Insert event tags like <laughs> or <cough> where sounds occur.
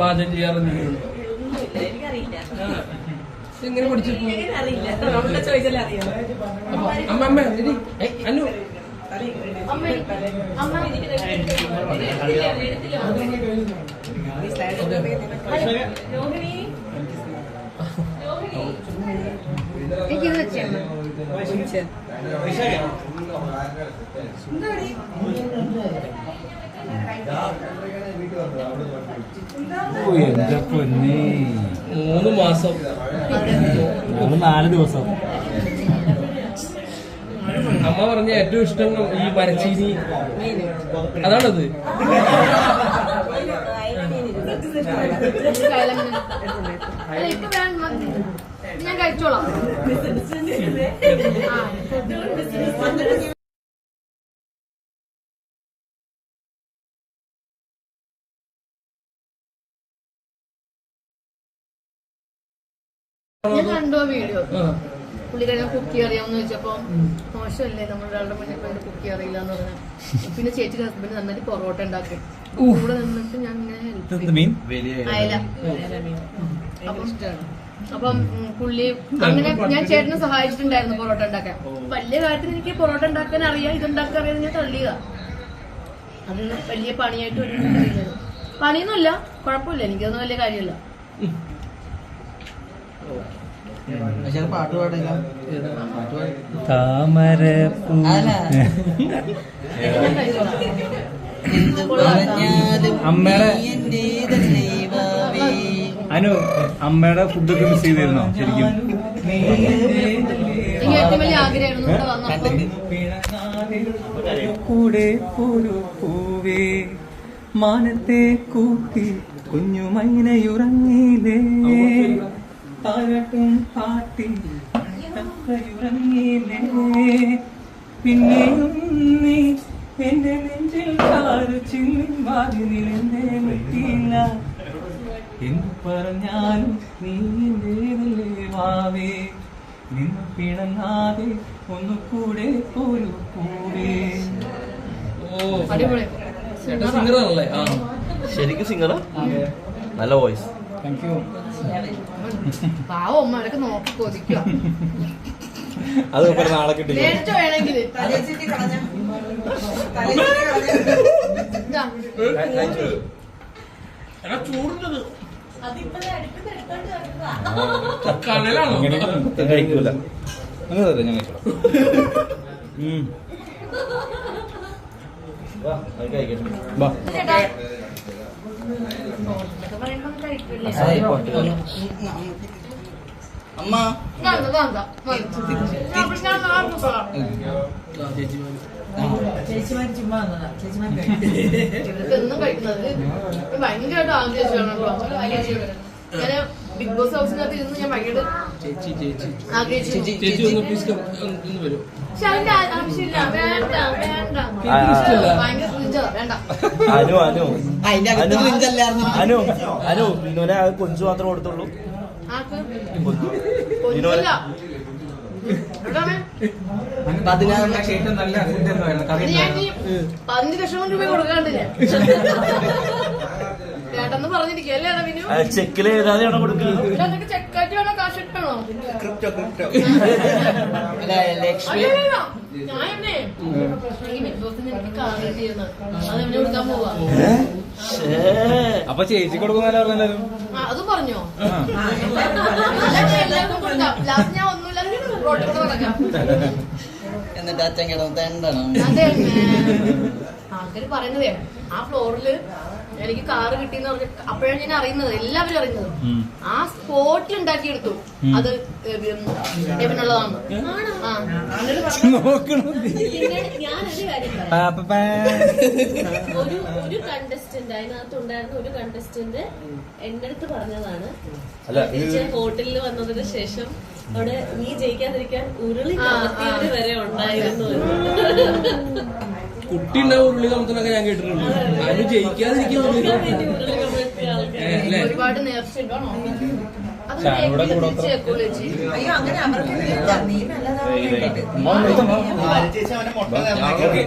പാചകം ചെയ്യാറെന്തെങ്കിലും ഇങ്ങനെ അമ്മ അമ്മ അനു അമ്മ അമ്മ രോഹിണി എനിക്കിത് വെച്ചാ ഓ, എന്റെ പൊന്നെ. മൂന്ന് മാസം. മൂന്ന് നാല് ദിവസം. അമ്മ പറഞ്ഞ ഏറ്റവും ഇഷ്ടം ഈ മരച്ചീനി അതാണത്. ഞാൻ കഴിച്ചോളാം. ഞാൻ കണ്ടു വീഡിയോ. പുള്ളിക്കാരൻ കുക്കി അറിയാമെന്ന് ചോദിച്ചപ്പോ മോശമല്ലേ? നമ്മളൊരാളുടെ മുന്നിൽ പോയി കുക്കി അറിയില്ല എന്ന് പറഞ്ഞു. പിന്നെ ചേച്ചിയുടെ ഹസ്ബൻഡ് നന്നായിട്ട് പൊറോട്ട ഉണ്ടാക്കി. കൂടെ നിന്നിട്ട് ഞാൻ ഇങ്ങനെ ഹെൽപ്പ് അപ്പം പുള്ളി അങ്ങനെ ഞാൻ ചേട്ടനെ സഹായിച്ചിട്ടുണ്ടായിരുന്നു പൊറോട്ട ഉണ്ടാക്കാൻ. വലിയ കാര്യത്തിൽ എനിക്ക് പൊറോട്ട ഉണ്ടാക്കാൻ അറിയാം. ഇതുണ്ടാക്കാൻ അറിയാം ഞാൻ തള്ളിയതാ. അത് വലിയ പണിയായിട്ട് ഒരു പണിയൊന്നുമില്ല. കുഴപ്പമില്ല. എനിക്കതൊന്നും വലിയ കാര്യമില്ല. പക്ഷെ പാട്ട് പാടില്ല. പാട്ട് പാടി. താമര അമ്മയുടെ- അനു അമ്മയുടെ ഫുഡൊക്കെ മിസ് ചെയ്തിരുന്നോ? ശരിക്കും. കൂടെ ഒരു പൂവേ മാനത്തെ കൂട്ടി കുഞ്ഞു മൈനയുറങ്ങിയില്ലേ താരട്ടും പാട്ടി തക്കയുറങ്ങിയില്ലേ പിന്നെയും നീ എന്റെ നെഞ്ചിൽ കാറ് ചില്ലിൻ വാതിലിലെന്നെ മുട്ടിയില്ല എന്ന് പറഞ്ഞാലും നീ എന്റേതല്ലേ വാവേ. നിന്ന് പിണങ്ങാതെ ഒന്നു കൂടെ ഒരു കൂടെ. ഓ. അടിപൊളി. ചേട്ടൻ സിംഗറാണല്ലേ? ആ. ശരിക്കും സിംഗറാ? നല്ല വോയിസ്. താങ്ക് യു <laughs> പാവം അമ്മ അവരൊക്കെ നോക്കി കൊതിക്കുക അത് നാളെ കിട്ടി വേണമെങ്കിൽ. കഴിക്കൂല. അങ്ങനെ ഞാൻ കഴിച്ചോളാം. അമ്മ. ചേച്ചിമാര് ചുമ്മാ വന്നതാ. ചേച്ചിമാര് ഭയങ്കരമായിട്ട് ബിഗ് ബോസ് ഹൗസിനകത്ത് ഇരുന്ന് ഞാൻ ഭയങ്കര ചേച്ചി ചേച്ചി. ആഗ്രഹിച്ചു ചേച്ചി പക്ഷെ അതിന്റെ ആവശ്യമില്ല. അനു അനു. അനു. അനു അനു വിനുവിനെ ആ കൊഞ്ചു മാത്രം കൊടുത്തുള്ളൂ? പതിനാറ് ലക്ഷം ഏറ്റവും നല്ല ഫുഡ് പതിനഞ്ച് ലക്ഷം രൂപ കൊടുക്കാണ്ട് <laughs> ചേട്ടന്ന് പറഞ്ഞിരിക്കല്ലേ ഏതാതെയാണോ കൊടുക്കുന്നത് ഇല്ല, ക്രിപ്റ്റോ ക്രിപ്റ്റോ ലക്ഷ്മി അപ്പൊ ചേച്ചി കൊടുക്കുന്നല്ലോ പറഞ്ഞാലും അതും പറഞ്ഞോ? ഞാൻ ഒന്നുമില്ലാതെ എന്നിട്ട് അച്ഛൻ കിടന്ന് തെണ്ടണം. ആൾക്കാർ പറയുന്നതേ ആ ഫ്ലോറിൽ എനിക്ക് കാറ് കിട്ടിയെന്ന് പറഞ്ഞ അപ്പോഴാണ് ഞാൻ അറിയുന്നത് എല്ലാവരും അറിയുന്നത്. ആ സ്പോട്ടിൽ ഉണ്ടാക്കിയെടുത്തു. അത് എവിനുള്ളതാണ് ഞാനൊരു കാര്യം പറയാം. പാപ്പ ഒരു ഒരു കണ്ടസ്റ്റന്റ് അതിനകത്ത് ഉണ്ടായിരുന്ന ഒരു കണ്ടസ്റ്റന്റ് എന്റെ അടുത്ത് പറഞ്ഞതാണ് ഹോട്ടലിൽ വന്നതിന് ശേഷം അവിടെ നീ ജയിക്കാതിരിക്കാൻ ഉരുളി വരെ ഉണ്ടായിരുന്നു. കുട്ടി ഉണ്ടാവും ഉരുളി കമത്തുന്നൊക്കെ ഞാൻ കേട്ടിട്ടുണ്ട് അതിന് ഒരുപാട് അത് ചാനൂടെ കൂടെ ഓക്കേ.